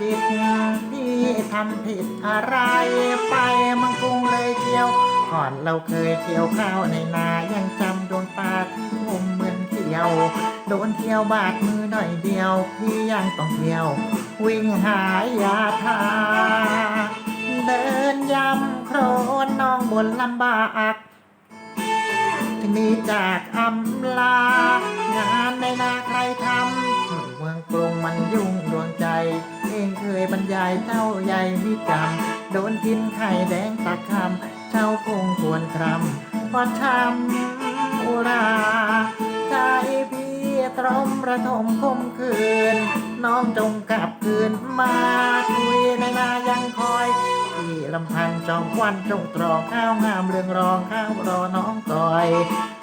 จิตพี่ทำผิดอะไรไปมังกรุงเลยเที่ยวก่อนเราเคยเที่ยวข้าวในนายังจำโดวงตาที่คมเหมือนเที่ยว โดนเที่ยวบาดมือหน่อยเดียว พี่ยังต้องเที่ยว วิ่งหายาทา เดินยำโครนน้องบนลำบากทีนี้จากอำลา ยบรรยายเจ้าใหญ่มิจำโดนกินไข่แดงตักคำเจ้าคงควรครำเพราะทำอุราใจพี่ตรมระทมคมคืน น้องจงกลับคืนมาคุยในนายังคอยพี่ลำพันธ์จอมควันจงตรองข้าวงามเรืองรองข้าวรอน้องก่อย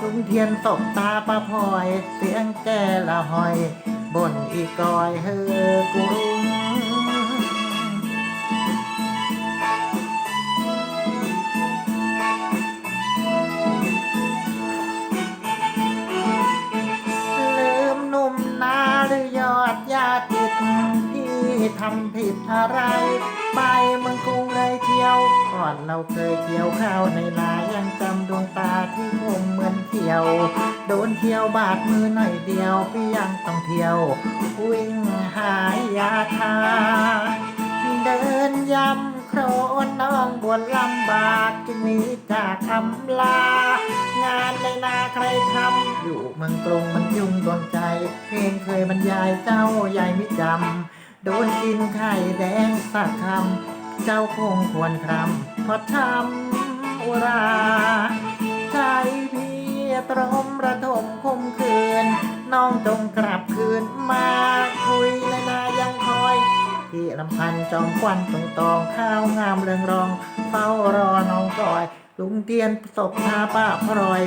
ลุงเทียนศบตาป้าพลอย เสียงแก่ละหอย บนอีกอยเฮอกุรุ รือยอดยาติดพี่ทำผิดอะไร ไปเมืองกรุงเลยเที่ยว ก่อนเราเคยเที่ยวข้าวในนายังจำดวงตาที่คมเหมือนเที่ยว โดนเที่ยวบาดมือหน่อยเดียวพี่ยังต้องเที่ยว วิ่งหายาทาเดินยำ โครนน้องบวนลำบากจึงนี้จากอำลา งานในนาใครทำอยู่มืองกรงมันยุ่งดวงใจ เพลงเคยบรรยายเจ้าใหญ่มิจำโดนกินไข่แดงสักคำเจ้าคงควรครำเพราะทำอุราใจพี่ตรมระทมคมคืน น้องจงกลับคืนมา พันจอมควันตรงตองข้าวงามเรืองรอง เฝ้ารอน้องกอย ลุงเตียนศพทาป้าพรอย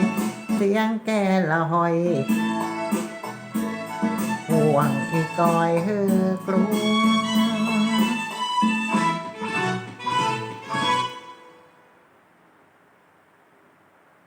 เสียงแก่ละหอยห่วงอีกอยเฮือกรุง